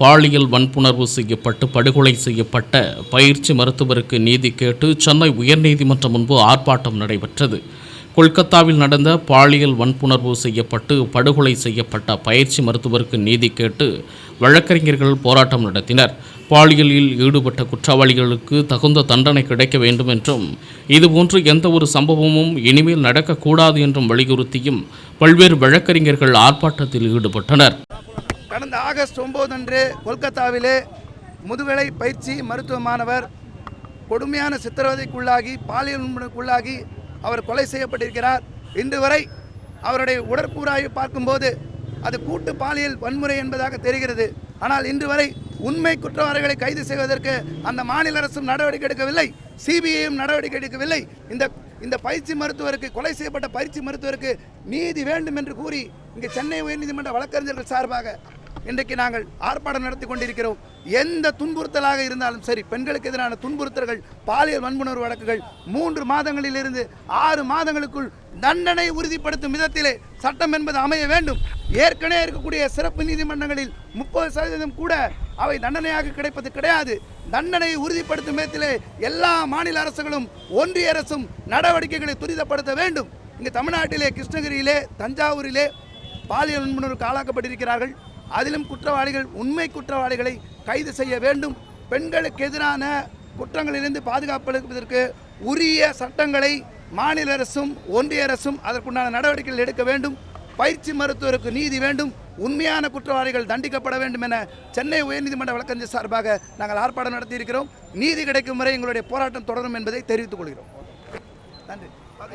பாலியல் வன்புணர்வு செய்யப்பட்டு படுகொலை செய்யப்பட்ட பயிற்சி மருத்துவருக்கு நீதி கேட்டு சென்னை உயர்நீதிமன்றம் முன்பு ஆர்ப்பாட்டம் நடைபெற்றது. கொல்கத்தாவில் நடந்த பாலியல் வன்புணர்வு செய்யப்பட்டு படுகொலை செய்யப்பட்ட பயிற்சி மருத்துவருக்கு நீதி கேட்டு வழக்கறிஞர்கள் போராட்டம் நடத்தினர். பாலியலில் ஈடுபட்ட குற்றவாளிகளுக்கு தகுந்த தண்டனை கிடைக்க வேண்டும் என்றும் இதுபோன்று எந்த ஒரு சம்பவமும் இனிமேல் நடக்கக்கூடாது என்றும் வலியுறுத்தியும் பல்வேறு வழக்கறிஞர்கள் ஆர்ப்பாட்டத்தில் ஈடுபட்டனர். ஆகஸ்ட் ஒம்பது அன்று கொல்கத்தாவிலே முதுகலை பயிற்சி மருத்துவ மாணவர் கொடுமையான சித்திரவதைக்குள்ளாகி பாலியல் உண்மைக்குள்ளாகி அவர் கொலை செய்யப்பட்டிருக்கிறார். இன்று வரை அவருடைய உடற்கூறாய்வு பார்க்கும்போது அது கூட்டு பாலியல் வன்முறை என்பதாக தெரிகிறது. ஆனால் இன்று வரை உண்மை குற்றவாளிகளை கைது செய்வதற்கு அந்த மாநில அரசும் நடவடிக்கை எடுக்கவில்லை சிபிஐயும் நடவடிக்கை எடுக்கவில்லை. இந்த இந்த பயிற்சி மருத்துவருக்கு கொலை செய்யப்பட்ட பயிற்சி மருத்துவருக்கு நீதி வேண்டும் என்று கூறி இங்கே சென்னை உயர்நீதிமன்ற வழக்கறிஞர்கள் சார்பாக இன்றைக்கு நாங்கள் ஆர்ப்பாட்டம் நடத்தி கொண்டிருக்கிறோம். எந்த துன்புறுத்தலாக இருந்தாலும் சரி பெண்களுக்கு எதிரான துன்புறுத்தல்கள் பாலியல் வன்புணர்வு வழக்குகள் மூன்று மாதங்களிலிருந்து ஆறு மாதங்களுக்குள் தண்டனை உறுதிப்படுத்தும் விதத்திலே சட்டம் என்பது அமைய வேண்டும். ஏற்கனவே இருக்கக்கூடிய சிறப்பு நீதிமன்றங்களில் முப்பது சதவீதம் கூட அவை தண்டனையாக கிடைப்பது கிடையாது. தண்டனை உறுதிப்படுத்தும் விதத்திலே எல்லா மாநில அரசுகளும் ஒன்றிய அரசும் நடவடிக்கைகளை துரிதப்படுத்த வேண்டும். இங்கே தமிழ்நாட்டிலே கிருஷ்ணகிரியிலே தஞ்சாவூரிலே பாலியல் வன்புணர்வுக்கு ஆளாக்கப்பட்டிருக்கிறார்கள். அதிலும் குற்றவாளிகள் உண்மை குற்றவாளிகளை கைது செய்ய வேண்டும். பெண்களுக்கு எதிரான குற்றங்களிலிருந்து பாதுகாப்பளிப்பதற்கு உரிய சட்டங்களை மாநில அரசும் ஒன்றிய அரசும் அதற்குண்டான நடவடிக்கைகள் எடுக்க வேண்டும். பயிற்சி மருத்துவருக்கு நீதி வேண்டும். உண்மையான குற்றவாளிகள் தண்டிக்கப்பட வேண்டும் என சென்னை உயர்நீதிமன்ற வழக்கறிஞர் சார்பாக நாங்கள் ஆர்ப்பாட்டம் நடத்தியிருக்கிறோம். நீதி கிடைக்கும் வரை எங்களுடைய போராட்டம் தொடரும் என்பதை தெரிவித்துக் கொள்கிறோம். நன்றி.